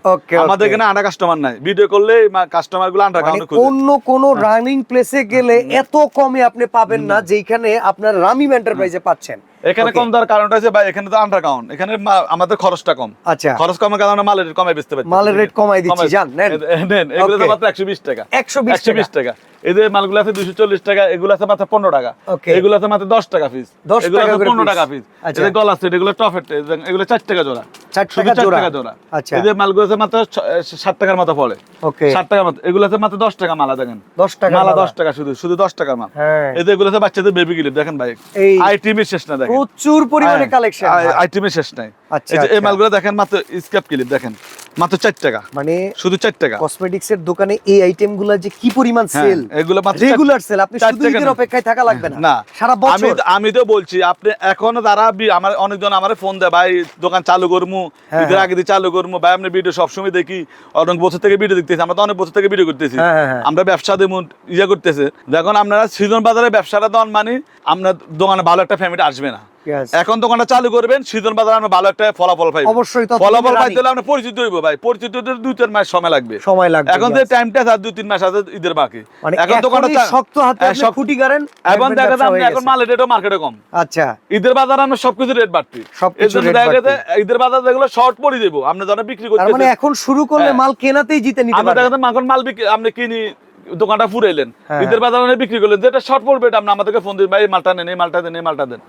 আমাদের এখানে আন্ডার কাস্টমার নাই। ভিডিও করলে কাস্টমারগুলো আন্ডার মানে অন্য কোন রানিং প্লেসে গেলে এত কমে আপনি পাবেন না যেখানে আপনার রামিম এন্টারপ্রাইজে পাচ্ছেন। এখানে কম দেওয়ার কারণটা হচ্ছে ভাই এখানে তো আন্ডার গ্রাউন্ড এখানে আমাদের খরচটা কম। আচ্ছা। খরচ কমের কারণে মালের রেট কমাই বেচতে পারছি। মালের rate কমাই দিচ্ছি, যান, নেন। নেন এগুলো তো মাত্র একশো বিশ টাকা। 120 একশো বিশ টাকা। এদের মালগুলো আছে দুশো চল্লিশ টাকা এগুলো আছে মাত্র পনেরো টাকা। এগুলো আছে মাত্র দশ টাকা পিস 10 এগুলো টাকা আছে করে পনেরো piece। টাকা পিস আচ্ছা। এদের গলা সেট এগুলো টফেট এগুলো চার টাকা জোড়া। চার শুধু টাকা চার জোড়া। টাকা আচ্ছা। এদের মালগুলো আছে মাত্র ছ- ষাট টাকার মতো পড়ে। ওকে ষাট টাকার মতো। এগুলো আছে মাত্র দশ টাকা মালা দেখেন। দশ টাকা মালা দশ টাকা শুধু শুধু দশ টাকার মাল। হ্যাঁ। এদের এগুলো আছে বাচ্চাদের বেবি ক্লিপ দেখেন ভাই। এই আইটিমের শেষ না দেখেন। প্রচুর পরিমাণে কালেকশন আইটেমের শেষ নাই। আচ্ছা, এই যে এই আচ্ছা। মালগুলো দেখেন মাত্র স্ক্যাপ ক্লিপ দেখেন। মাত্র চার টাকা। মানে শুধু টাকা। কসমেটিক্স এর দোকানে এই আইটেম যে কি পরিমাণ সেল এগুলো মাত্র রেগুলার সেল আপনি শুধু ঈদের অপেক্ষায় থাকা লাগবে না। না। সারা আমি বছর। আমি তো বলছি আপনি এখনও যারা আমার অনেকজন আমার ফোন দেয় ভাই দোকান চালু করমু হ্যাঁ, ঈদের হ্যাঁ। আগে দিয়ে চালু করমু। ভাই আপনি ভিডিও সবসময় দেখি অনেক বছর থেকে ভিডিও দেখতেছি আমরা তো অনেক বছর থেকে ভিডিও করতেছি। হ্যাঁ। আমরা ব্যবসা দেবো ইয়ে করতেছে। যখন আপনারা সিজন বাজারে ব্যবসাটা দেন মানে আপনার দোকানে ভালো একটা ফ্যামিলি আসবে না. এখন দোকানটা চালু করবেন সিজন বাজারে আমরা ভালো একটা ফলাফল পাই অবশ্যই ফলাফল রানিং। পাইতে হলে আপনার পরিচিত হইব ভাই পরিচিত হতে দুই তিন মাস সময় লাগবে। সময় লাগবে এখন যে টাইমটা আছে দুই তিন মাস আছে ঈদের বাকি। মানে এখন দোকানটা শক্ত হাতে হ্যাঁ, খুঁটি গাড়েন এখন দেখা যায় আপনি এখন মালের রেটও মার্কেটে কম। আচ্ছা। ঈদের বাজার আমরা সবকিছু রেট বাড়তি। সবকিছু গেছে বাড়তি। ঈদের বাজার যেগুলো শর্ট পড়ে দেবো আপনি যখন বিক্রি তার মানে এখন শুরু করলে হ্যাঁ। মাল কেনাতেই জিতে নিতে আমরা দেখা যায় মাখন মাল বিক্রি আপনি কিনি দোকানটা ফুরাইলেন। হ্যাঁ। ঈদের বাজার বিক্রি করলেন। যেটা শর্ট পড়বে এটা আপনি আমাদেরকে ফোন দিন ভাই মালটা নেন এই মালটা দেন এই মালটা দেন.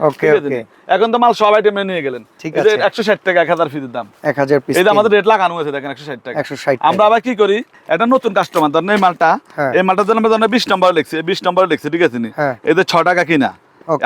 এখন তো মাল সব আইটেমে নিয়ে গেলেন। একশো ষাট টাকা এক হাজার ফিজের দাম। এক হাজার পিস এই আমাদের রেট লাগানো হয়েছে দেখেন একশো ষাট টাকা। একশো ষাট আমরা আবার কি করি? একটা নতুন কাস্টমার ধরেন এই মালটা হ্যাঁ। এই মালটার জন্য আমরা বিশ নম্বর লিখছি বিশ নম্বর লিখছি ঠিক আছে নি? হ্যাঁ। এদের ছ টাকা কিনা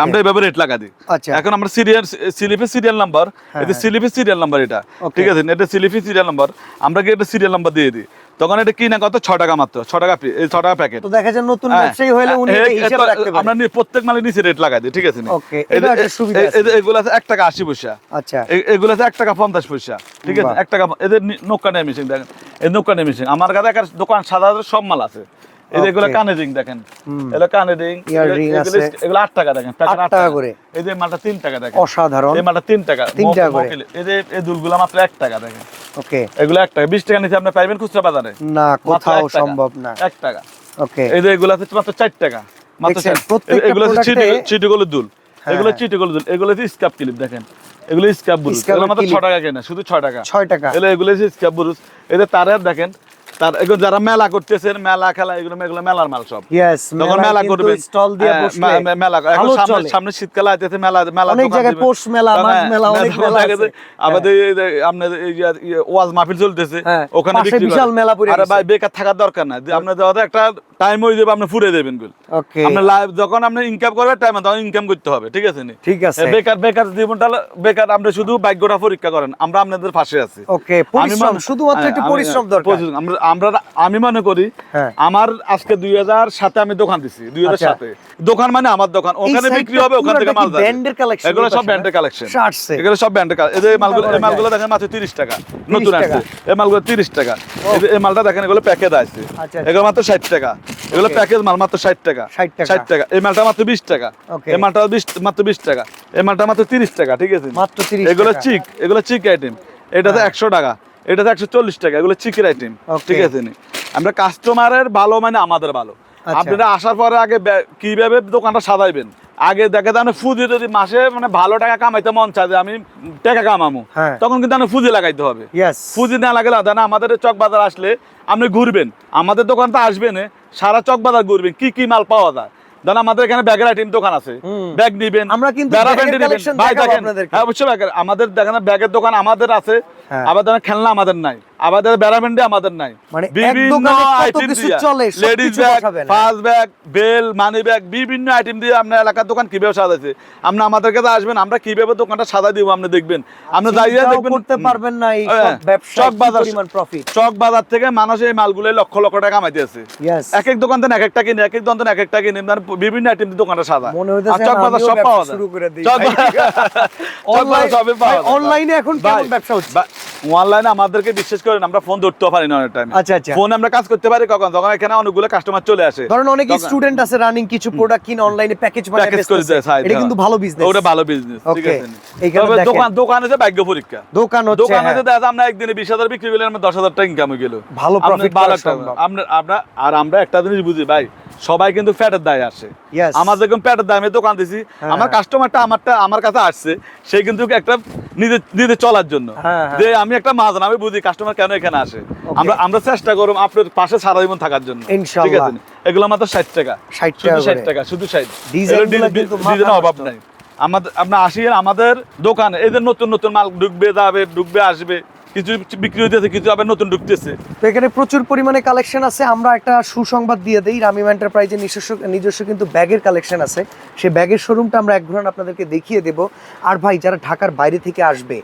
আমরা এইভাবে রেট লাগা দিই। আচ্ছা। এখন আমরা সিরিয়াল স্লিপের সিরিয়াল নাম্বার এটা হ্যাঁ। সিরিয়াল নাম্বার এটা ঠিক আছে এটা স্লিপের সিরিয়াল নাম্বার আমরা কি এটা সিরিয়াল নাম্বার দিয়ে দিই? তখন এটা কিনা কত? ছ টাকা মাত্র ছ টাকা এই ছ টাকা প্যাকেট তো দেখা যায় নতুন ব্যবসায়ী হলে উনি হিসাব রাখতে পারেন। আমরা প্রত্যেক মালে নিচে রেট লাগাই দিই ঠিক আছে নি? এটা একটা সুবিধা আছে। এগুলো আছে এক টাকা আশি পয়সা। আচ্ছা। এগুলো আছে এক টাকা পঞ্চাশ পয়সা ঠিক আছে? বাহ। এক টাকা এদের নৌকা নেই মেশিন দেখেন। এই নৌকা নেই মেশিন আমার কাছে একটা দোকান সাদা সব মাল আছে। এই যে এগুলো কানে রিং দেখেন। এগুলো কানে রিং Earring আছে। এগুলো টাকা দেখেন প্যাকেট আট টাকা করে। এই যে মালটা তিন টাকা দেখেন। অসাধারণ। এই মালটা তিন টাকা। তিন টাকা করে। এই যে এই দুলগুলো মাত্র এক টাকা দেখেন। ওকে এগুলো এক টাকা। বিশ টাকা নিচে আপনি পাইবেন খুচরা বাজারে। না কোথাও সম্ভব না। এক টাকা। ওকে এই যে এগুলো আছে মাত্র চার টাকা। মাত্র প্রত্যেকটা এগুলো চিটি- চিটিগুলোর দুল। এগুলো হ্যাঁ। দুল। এগুলো হচ্ছে স্ক্যাপ ক্লিপ দেখেন। এগুলো স্ক্যাপ এগুলো মাত্র। টাকা কেনা শুধু ছয় টাকা। ছয় টাকা। এগুলো এগুলো স্ক্যাপ তারের দেখেন তার এগুলো যারা মেলা করতেছেন মেলা খেলা এগুলো এগুলো মেলার মাল সব। যখন মেলা করবেন স্টল দিয়ে হ্যাঁ, মেলা এখন সামনে সামনে শীতকাল আইতেছে মেলা মেলা অনেক জায়গায়। পৌষ মেলা, হ্যাঁ, মেলা, অনেক মেলা আছে। আমাদের এই আপনার ওয়াজ মাহফিল চলতেছে হ্যাঁ, ওখানে বিক্রি বিশাল মেলা আরে ভাই বেকার থাকার দরকার নাই। আপনার দেওয়াতে একটা টাইম হয়ে যাবে আপনি ফুরে দেবেন গুল ওকে আপনার লাইভ যখন আপনি ইনকাম করবে টাইমে তখন ইনকাম করতে হবে ঠিক আছে নি? ঠিক আছে। বেকার বেকার জীবনটা বেকার আপনি শুধু ভাগ্যটা পরীক্ষা করেন। আমরা আপনাদের পাশে আছি। ওকে পরিশ্রম শুধুমাত্র হ্যাঁ, একটু পরিশ্রম দরকার। আমরা আমরা আমি মনে করি হ্যাঁ। আমার আজকে দুই হাজার সাতে আমি দোকান দিছি দুই হাজার আচ্ছা। সাতে দোকান মানে আমার দোকান ওখানে বিক্রি হবে ওখান থেকে মাল এগুলো সব পাশে ব্র্যান্ডের কালেকশন এগুলো সব ব্র্যান্ডের এই যে মালগুলো এই মালগুলো দেখেন মাত্র তিরিশ টাকা নতুন 30 আসছে। এই মালগুলো তিরিশ টাকা। এই মালটা দেখেন এগুলো প্যাকেজ আছে। আচ্ছা, আচ্ছা। এগুলো মাত্র ষাট টাকা। এগুলো প্যাকেজ মাল মাত্র ষাট টাকা। 60 টাকা। ষাট টাকা। এই মালটা মাত্র বিশ টাকা। Okay. এই মালটা বিশ মাত্র বিশ টাকা। এই মালটা মাত্র তিরিশ টাকা ঠিক আছে? মাত্র 30 এগুলো চিক এগুলো চিক আইটেম এটাতে হ্যাঁ। একশো টাকা। এটাতে একশো চল্লিশ টাকা এগুলো চিকের আইটেম ঠিক আছে আমরা কাস্টমারের ভালো মানে আমাদের ভালো। আচ্ছা। আপনারা আসার পরে আগে কীভাবে দোকানটা সাজাইবেন? আগে দেখে তাহলে ফুজি যদি মাসে মানে ভালো টাকা কামাইতে মন চায় যে আমি টাকা কামামু হ্যাঁ। তখন কিন্তু আমি ফুজি লাগাইতে হবে। ফুজি না লাগলে না আমাদের চক বাজার আসলে আপনি ঘুরবেন আমাদের দোকান তো আসবেন সারা চক বাজার ঘুরবেন কি কি মাল পাওয়া যায়। দেন আমাদের এখানে ব্যাগের আইটেম দোকান আছে ব্যাগ নিবেন আমরা কিন্তু। ভাই দেখেন, হ্যাঁ অবশ্যই ব্যাগের আমাদের দেখেন ব্যাগের দোকান আমাদের আছে হ্যাঁ। আবার দেখেন খেলনা আমাদের নাই আমাদের প্যান্টি আমাদের নাই। মানে কত চলে, সব লেডিস ব্যাগ হ্যাঁ। ব্যাগ বেল মানি ব্যাগ বিভিন্ন আইটেম দিয়ে আপনার এলাকার দোকান কীভাবে সাজাইছে। আপনি আমাদের কাছে আসবেন আমরা কীভাবে দোকানটা সাজা দিব আপনি দেখবেন। আপনি চিন্তাও দেখবেন করতে পারবেন না এই হ্যাঁ, ব্যবসা চক বাজার প্রফিট চক বাজার থেকে মানুষ এই মালগুলো লক্ষ লক্ষ টাকা কামাইতে আছে। এক এক দোকান থেকে এক একটা কিনে এক এক দোকান থেকে এক একটা কিনে মানে বিভিন্ন আইটেম দিয়ে দোকানটা সাজা মনে আর হইতেছে চক বাজার সব পাওয়া যায়। শুরু করে দিই। অনলাইনে এখন কেমন ব্যবসা হচ্ছে? অনলাইনে আমাদেরকে বিশ্বাস করেন আমরা ফোন ধরতেও পারি না অনেক টাইম আচ্ছা, আচ্ছা। ফোন আমরা কাজ করতে পারি কখন? যখন এখানে অনেকগুলো কাস্টমার চলে আসে। ধরেন অনেক স্টুডেন্ট আছে রানিং কিছু প্রোডাক্ট কিনে অনলাইনে প্যাকেজ বানিয়ে প্যাকেজ করে দেয় side, এটা হ্যাঁ। কিন্তু ভালো বিজনেস ওটা ভালো বিজনেস ঠিক আছে। তবে দোকান দোকানে যে ভাগ্য পরীক্ষা। দোকান হচ্ছে দোকানে হ্যাঁ। যে দেখা যায় আমরা একদিনে বিশ হাজার বিক্রি করলে আমরা দশ হাজার টাকা ইনকাম হয়ে গেল। ভালো profit ভালো একটা- আমরা আমরা আর আমরা একটা জিনিস বুঝি ভাই সবাই কিন্তু ফ্যাটের দায় আসে. আমার যেরকম প্যাটের দামে দোকান দিছি হ্যাঁ, আমার হ্যাঁ। কাস্টমারটা আমারটা আমার কাছে আসছে সে কিন্তু একটা নিজে নিজে চলার জন্য। হ্যাঁ, হ্যাঁ। যে আমি একটা মাছ আমি বুঝি কাস্টমার কেন এখানে আসে? আমরা আমরা চেষ্টা করব আপনার পাশে সারা জীবন থাকার জন্য। ঠিক আছে? এগুলো মাত্র ষাট টাকা। 60 টাকা ষাট। টাকা শুধু ষাট। অভাব নাই। আমাদের আপনার আসিয়ে আমাদের দোকানে এদের নতুন নতুন মাল ঢুকবে যাবে ঢুকবে আসবে কিছু বিক্রি হইতেছে কিছু আবার নতুন ঢুকতেছে। তো এখানে প্রচুর পরিমাণে কালেকশন আছে। আমরা একটা সুসংবাদ দিয়ে দেই। রামিম এন্টারপ্রাইজের নিজস্ব নিজস্ব কিন্তু ব্যাগের কালেকশন আছে। সেই ব্যাগের শোরুমটা আমরা এক ঘণ্টা আপনাদেরকে দেখিয়ে দেব। আর ভাই যারা ঢাকার বাইরে থেকে আসবে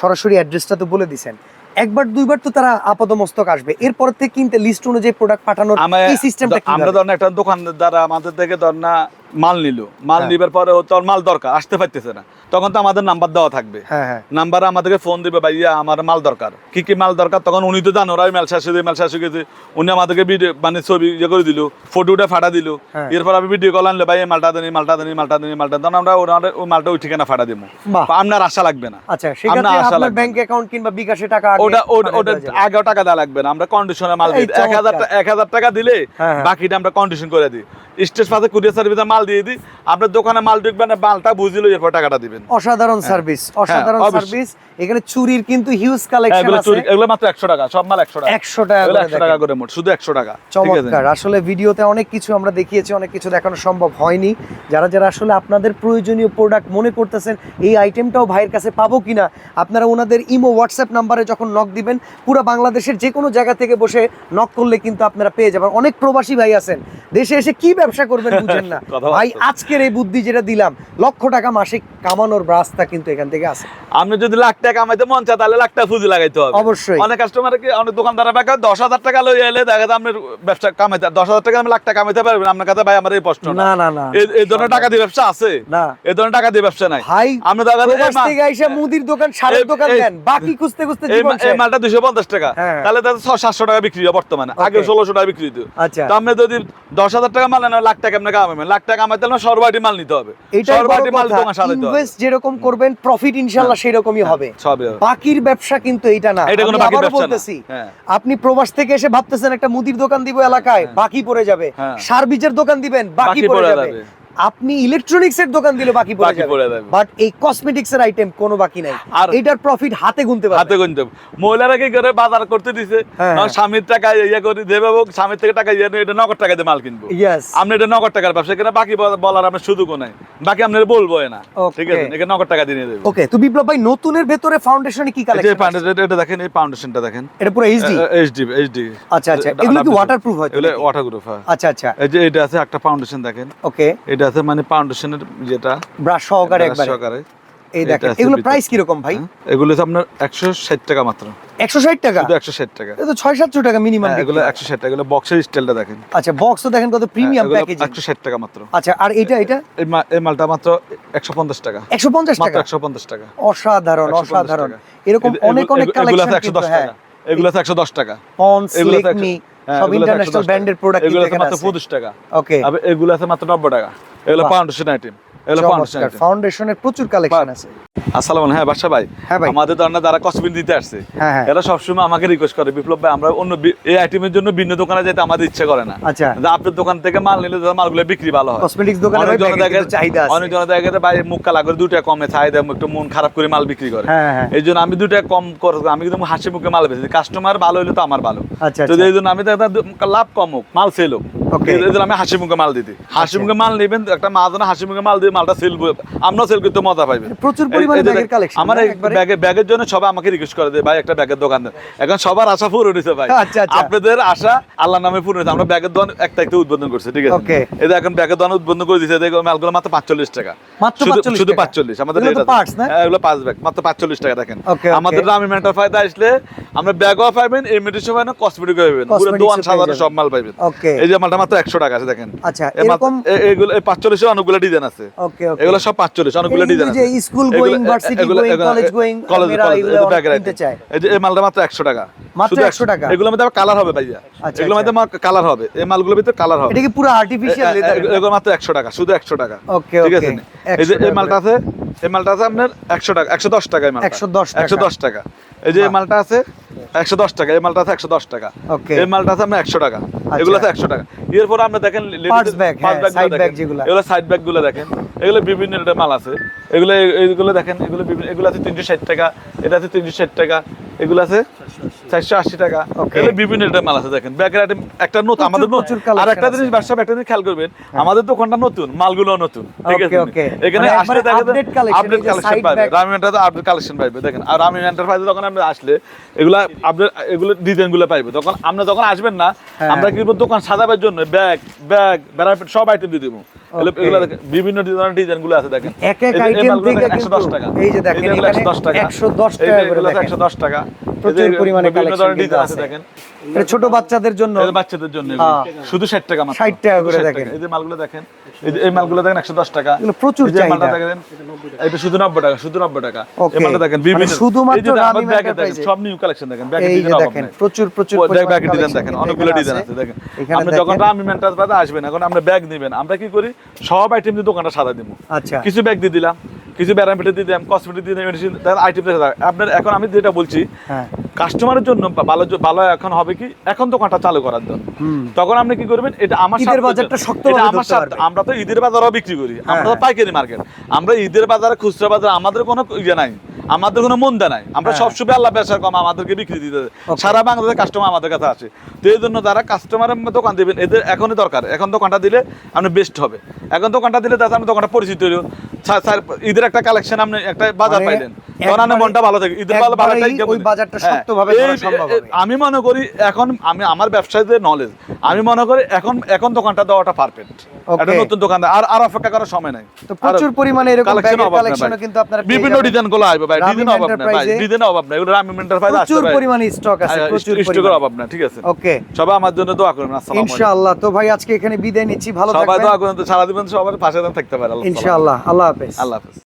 সরাসরি অ্যাড্রেসটা তো বলে দিছেন। একবার দুইবার তো তারা আপাদমস্তক আসবে। এরপর থেকে কিনতে লিস্ট অনুযায়ী প্রোডাক্ট পাঠানোর এই সিস্টেমটা আমরা ধরেন একটা দোকানদার দ্বারা আমাদের থেকে ধর না মাল নিল। মাল হ্যাঁ। নিবার পরে তো মাল দরকার আসতে পারতেছে না। তখন তো আমাদের নাম্বার দেওয়া থাকবে। হ্যাঁ হ্যাঁ। নাম্বারে আমাদেরকে ফোন দিবে ভাইয়া আমার মাল দরকার। কি কি মাল দরকার? তখন উনি তো জানো ওরাই মাল শেষ হয়ে মাল শেষ হয়ে গেছে। উনি আমাদেরকে ভিডিও মানে ছবি ইয়ে করে দিল ফটোটা ফাটা দিল। এরপর আমি ভিডিও কল আনলে ভাই মালটা দেনি মালটা দেনি মালটা দেনি মালটা তখন আমরা ওনাদের ওই মালটা ওই ঠিকানা ফাটা দিব আপনার আশা লাগবে না। আচ্ছা সেক্ষেত্রে আপনার আশা আপনার লাগবে ব্যাংক অ্যাকাউন্ট কিংবা বিকাশে টাকা ওটা ওটা। আগেও টাকা দেওয়া লাগবে না। আমরা কন্ডিশনে মাল দিই। এক হাজার চমৎকার। টা- এক হাজার টাকা দিলে। বাকিটা আমরা কন্ডিশন করে দিই। স্টেজ পাশে কুরিয়ার সার্ভিসে মাল দিয়ে দিই। আপনার দোকানে মাল ঢুকবেন মালটা বুঝিল এরপর টাকাটা দিবেন। অসাধারণ সার্ভিস অসাধারণ হ্যাঁ, সার্ভিস। এখানে চুরির কিন্তু হিউজ হ্যাঁ, কালেকশন আছে। চুরি এগুলো মাত্র একশো টাকা সব মাল একশো টাকা। 100 টাকা করে একশো টাকা করে মোট শুধু একশো টাকা চমৎকার। আসলে ভিডিওতে অনেক কিছু আমরা দেখিয়েছি অনেক কিছু দেখানো সম্ভব হয়নি। যারা যারা আসলে আপনাদের প্রয়োজনীয় প্রোডাক্ট মনে করতেছেন এই আইটেমটাও ভাইয়ের কাছে পাবো কিনা আপনারা ওনাদের ইমো হোয়াটসঅ্যাপ নাম্বারে যখন নক দিবেন পুরো বাংলাদেশের যে কোনো জায়গা থেকে বসে নক করলে কিন্তু আপনারা পেয়ে যাবেন। অনেক প্রবাসী ভাই আছেন দেশে এসে কি ব্যবসা ব্যবসা করবেন বুঝেন না। ভাই আজকের এই বুদ্ধি যেটা দিলাম লক্ষ টাকা মাসিক কামানোর রাস্তা কিন্তু এখান থেকে আছে। আপনি যদি লাখ টাকা কামাইতে মন চায় তাহলে লাখ টাকা পুঁজি লাগাইতে হবে। অবশ্যই। অনেক কাস্টমার কি অনেক দোকানদার দশ হাজার টাকা লই এলে দেখা যায় আপনার ব্যবসা কামাইতে দশ হাজার টাকা আমি লাখ টাকা কামাইতে পারবেন আপনার কাছে ভাই আমার এই প্রশ্ন না। না না এই- ধরনের টাকা দিয়ে ব্যবসা আছে? না। এই ধরনের টাকা দিয়ে ব্যবসা নাই। ভাই আমরা দেখা যায় মুদির দোকান সারের দোকান দেন বাকি খুঁজতে খুঁজতে জীবন এই মালটা দুশো পঞ্চাশ টাকা। হ্যাঁ। তাহলে তাদের ছয় সাতশো টাকা বিক্রি হয় বর্তমানে। আগে Okay. ষোলোশো টাকা বিক্রি হতো আচ্ছা। তো আপনি যদি দশ হাজার টাকা মাল নেন লাখ টাকা আপনি কামাবেন। লাখ টাকা কামাইতে হলে সরবাটি মাল নিতে হবে। সরবাটি মাল দোকান হবে। ইনভেস্ট যেরকম করবেন প্রফিট ইনশাআল্লাহ সেরকমই হবে হবে। বাকির ব্যবসা কিন্তু এইটা না এটা কোনো বাকির আবারও ব্যবসা না। বলতেছি হ্যাঁ। আপনি প্রবাস থেকে এসে ভাবতেছেন একটা মুদির দোকান দিব এলাকায় বাকি পড়ে যাবে হ্যাঁ। সার বীজের দোকান দিবেন বাকি পড়ে যাবে। আপনি ইলেকট্রনিক্স এর দোকান দিলে বাকি পড়ে যাবে। বাট এই কসমেটিক্স এর আইটেম কোনো বাকি নাই। আর- এটার প্রফিট হাতে গুনতে হাতে গুনতে। মহিলারা কি করে বাজার করতে দিছে? হ্যাঁ, হ্যাঁ। স্বামীর টাকা ইয়ে করে দেবে এবং স্বামীর থেকে টাকা ইয়ে এটা নগদ টাকা দিয়ে মাল কিনবো। ইয়েস আপনি এটা নগদ টাকার ব্যবসা এখানে বাকি বল- বলার আপনার সুযোগও নাই। বাকি আপনার বলব না। ঠিক আছে? এখানে নগদ টাকা দিয়ে দেবে। ওকে তো বিপ্লব ভাই নতুনের ভেতরে ফাউন্ডেশনে কি এই কালেকশন foundation- এটা- এটা দেখেন এই ফাউন্ডেশনটা দেখেন। এটা পুরো এইচডি এইচডি এইচডি আচ্ছা আচ্ছা। এগুলো কি ওয়াটারপ্রুফ হয় এগুলো ওয়াটারপ্রুফ হ্যাঁ। আচ্ছা আচ্ছা। এই যে এটা আছে একটা ফাউন্ডেশন দেখেন। ওকে এটা আছে মানে ফাউন্ডেশনের যেটা ব্রাশ সহকারে একবারে। সহকারে। এই দেখেন এগুলো প্রাইস কি রকম ভাই? হ্যাঁ, এগুলো হচ্ছে আপনার একশো ষাট টাকা মাত্র। একশো ষাট টাকা? শুধু একশো ষাট টাকা। এটা তো ছয় সাতশো টাকা মিনিমাম হ্যাঁ, এগুলো একশো ষাট টাকা এগুলো বক্সের স্টাইলটা দেখেন। আচ্ছা বক্সও দেখেন কত প্রিমিয়াম প্যাকেজিং একশো ষাট টাকা মাত্র। আচ্ছা আর এটা এটা? এই মালটা মাত্র একশো পঞ্চাশ টাকা। একশো পঞ্চাশ মাত্র টাকা? একশো পঞ্চাশ টাকা। অসাধারণ অসাধারণ। এরকম অনেক অনেক এগুলো- এগুলো কালেকশন কিন্তু দশ হ্যাঁ। টাকা। এগুলো আছে একশো দশ টাকা। পন্স এগুলো আছে হ্যাঁ, সব ইন্টারন্যাশনাল ব্র্যান্ডের প্রোডাক্ট এগুলো মাত্র আছে। পঁচিশ টাকা। ওকে এগুলো আছে মাত্র নব্বই টাকা। এগুলো ফাউন্ডেশন আইটেম এগুলো ফাউন্ডেশন ফাউন্ডেশনের প্রচুর কালেকশন আছে। আসসালাম হ্যাঁ বাদশা ভাই হ্যাঁ ভাই। আমাদের ধরনের যারা দিতে আসছে হ্যাঁ হ্যাঁ। এরা সবসময় আমাকে রিকোয়েস্ট করে বিপ্লব ভাই আমরা অন্য এই আইটেমের জন্য ভিন্ন দোকানে যেতে আমাদের ইচ্ছে করে না। আচ্ছা। আপনার দোকান থেকে মাল নিলে মালগুলো বিক্রি ভালো হয়। কসমেটিক্স দোকানে দেখে চাহিদা দেখে যে ভাই মুখ কালা করে দুটা কমে চাহিদা একটু মন খারাপ করে মাল বিক্রি করে। হ্যাঁ হ্যাঁ। এই জন্য আমি দুটা কম করে আমি কিন্তু হাসি মুখে মাল বেচি। কাস্টমার ভালো হলে তো আমার ভালো। আচ্ছা তো আচ্ছা। এই জন্য আমি তো লাভ কম হোক মাল সেল হোক। আমি হাসি মুখে মাল দিতে হাসি। মুখে মাল নেবেন একটা মা যেন হাসি মুখে মাল দিয়ে মালটা সেল আমরাও সেল করতে মজা পাইবেন প্রচুর পরিমাণে ব্যাগের কালেকশন আমার ব্যাগে ব্যাগের জন্য সবাই আমাকে রিকোয়েস্ট করে দেয় ভাই একটা ব্যাগের দোকান দেন। এখন সবার আশা পুরো হয়েছে ভাই। আপনাদের আশা আল্লাহ নামে পূরণ হয়েছে আমরা ব্যাগের দোকান একটা একটা উদ্বোধন করছি ঠিক আছে? এখন ব্যাগের দোকান উদ্বোধন করে দিয়েছে দেখো মালগুলো মাত্র পাঁচচল্লিশ টাকা। শুধু- 45 শুধু টাকা। পাঁচচল্লিশ আমাদের এগুলো? হ্যাঁ, পাঁচ ব্যাগ মাত্র পাঁচচল্লিশ টাকা দেখেন. আমাদের মেন্টাল ফায়দা আসলে আমরা ব্যাগও পাইবেন এমনিটিসও পাইবেন কসমেটিকও পাইবেন পুরো ও সাজানো সব মাল পাইবেন। ওকে এই যে মালটা মাত্র একশো টাকা আছে দেখেন। আচ্ছা এরকম এগুলো এই পাঁচচল্লিশে অনেকগুলো ডিজাইন আছে। ওকে ওকে এগুলো সব পাঁচচল্লিশ অনেকগুলো ডিজাইন আছে। স্কুল এগুলো- গোয়িং এ- ভার্সিটি এগুলো- কলেজ গোয়িং কলেজ মেয়েরা কলেজ, এগুলো এই যে এই যে এই মালটা মাত্র একশো টাকা। মাত্র 100 টাকা? এগুলোর মধ্যে কালার হবে ভাইয়া। আচ্ছা, এগুলোর মধ্যে কালার হবে। এই মালগুলোর ভিতরে কালার হবে। এটা কি পুরো আর্টিফিশিয়াল এ- এ- লেদার এগুলো মাত্র একশো টাকা শুধু একশো টাকা। ওকে ঠিক আছে? এই যে এই মালটা আছে এই মালটা আছে আপনার একশো টাকা একশো দশ টাকা মাল একশো দশ একশো দশ টাকা। এই যে মালটা আছে একশো দশ টাকা এই মালটা আছে একশো দশ টাকা। ওকে। এই মালটা আছে আপনার একশো টাকা। এগুলো আছে একশো টাকা। এরপর আমরা দেখেন ladies- ব্যাগ। যেগুলা। এগুলো সাইড ব্যাগগুলো দেখেন। এগুলো বিভিন্ন রেটের মাল আছে। এগুলো এইগুলো দেখেন এগুলো বিভিন্ন এগুলো আছে তিনশো ষাট টাকা এটা আছে তিনশো ষাট টাকা এগুলো আছে চারশো আশি টাকা। এগুলো বিভিন্ন রেটের মাল আছে দেখেন। ব্যাগের আইটেম একটা নতুন আমাদের নতুন। আর একটা জিনিস। ব্যবসা একটা জিনিস খেয়াল করবেন আমাদের দোকানটা নতুন মালগুলো নতুন ঠিক আছে. এখানে মানে আসলে একবারে দেখা update collection, আপডেট কালেকশন পাবে। bag- Rami enterprise update collection পাইবে দেখেন। আর রামি এন্টারপ্রাইজে যখন আপনি আসলে এগুলা আপডেট এগুলো ডিজাইনগুলো পাইবে। তখন আমরা যখন আসবেন না হ্যাঁ। আমরা কি দোকান সাজাবার জন্য ব্যাগ ব্যাগ বেড়াপেট সব আইটেম দিয়ে দেবো। বিভিন্ন ধরনের ডিজাইনগুলো আছে দেখেন। এক এক মালগুলো থেকে 110 টাকা। এই যে দেখেন, এখানে 110 টাকা। 110 এই টাকা করে এগুলো 110 টাকা। প্রচুর পরিমাণে আছে। দেখেন। এটা ছোট বাচ্চাদের জন্য। বাচ্চাদের জন্য। হ্যাঁ। শুধু 60 টাকা মাত্র। 60 টাকা করে দেখেন। এই যে মালগুলো দেখেন এই যে এই মালগুলো দেখেন 110 টাকা। এগুলো প্রচুর চাহিদা। দেখেন এটা শুধু 90 টাকা শুধু 90 টাকা। এই মালটা দেখেন মানে বিভিন্ন শুধুমাত্র এই যে রামি ব্যাগে দেখেন সব নিউ কালেকশন দেখেন ব্যাগে ডিজাইন দেখেন প্রচুর প্রচুর ব্যাগ ডিজাইন দেখেন অনেকগুলো ডিজাইন আছে। দেখেন। আপনি যখন। রামি মেন্টাস বাদে আসবেন এখন আমরা ব্যাগ নেবেন। আমরা কি করি? সব আইটেম দিয়ে দোকানটা সাদা দিব। আচ্ছা। কিছু ব্যাগ দিয়ে দিলাম কিছু ব্যারামিটার দিয়ে দিলাম কসমেটিক দিয়ে দিলাম মেডিসিন আইটেম আপনার এখন আমি যেটা বলছি হ্যাঁ। কাস্টমারের জন্য ভালো ভালো এখন হবে কি? এখন দোকানটা চালু করার জন্য। তখন আপনি কি করবেন? এটা আমার ঈদের বাজারটা শক্ত আমার সাথে আমরা তো ঈদের বাজারও বিক্রি করি। আমরা তো হ্যাঁ। পাইকারি মার্কেট। আমরা ঈদের বাজারে খুচরা বাজারে আমাদের কোনো ইয়ে নাই। আমাদের কোনো মন্দা নাই। আমরা হ্যাঁ। সবসময় আল্লাহ বেচার কম আমাদেরকে বিক্রি দিতে সারা বাংলাদেশের কাস্টমার আমাদের কাছে আসে তো এই জন্য যারা কাস্টমারের দোকান দিবেন এদের এখনই দরকার। এখন দোকানটা দিলে আপনি বেস্ট হবে। এখন দোকানটা দিলে তাতে আপনি দোকানটা পরিচিত হইল। স্যার- ঈদের একটা কালেকশন আপনি একটা বাজার পাইলেন। তখন মনটা ভালো থাকে। ঈদের ভালো ভালো ওই বাজারটা শক্তভাবে ধরা সম্ভব হবে। আমি মনে করি এখন আমি আমার ব্যবসায় যে নলেজ আমি মনে করি এখন এখন দোকানটা দেওয়াটা পারফেক্ট একটা নতুন দোকান আর আর অপেক্ষা করার সময় নাই। তো প্রচুর পরিমাণে এরকম ভাই। কিন্তু আপনারা বিভিন্ন ডিজাইনগুলো আসবে ডিজাইন অভাব নাই ভাই ডিজাইন অভাব নাই এগুলো রামিম এন্টারপ্রাইজ আসছে প্রচুর পরিমাণে স্টক আছে প্রচুর স্টকের অভাব নাই ঠিক আছে? ওকে সবাই আমার জন্য দোয়া করবেন আসসালামু আলাইকুম। ইনশাআল্লাহ তো ভাই আজকে এখানে বিদায় নিচ্ছি ভালো সবাই দোয়া তো সারা সবার পাশে থাকতে পারে আল্লাহ ইনশাআল্লাহ আল্লাহ হাফেজ। আল্লাহ হাফেজ।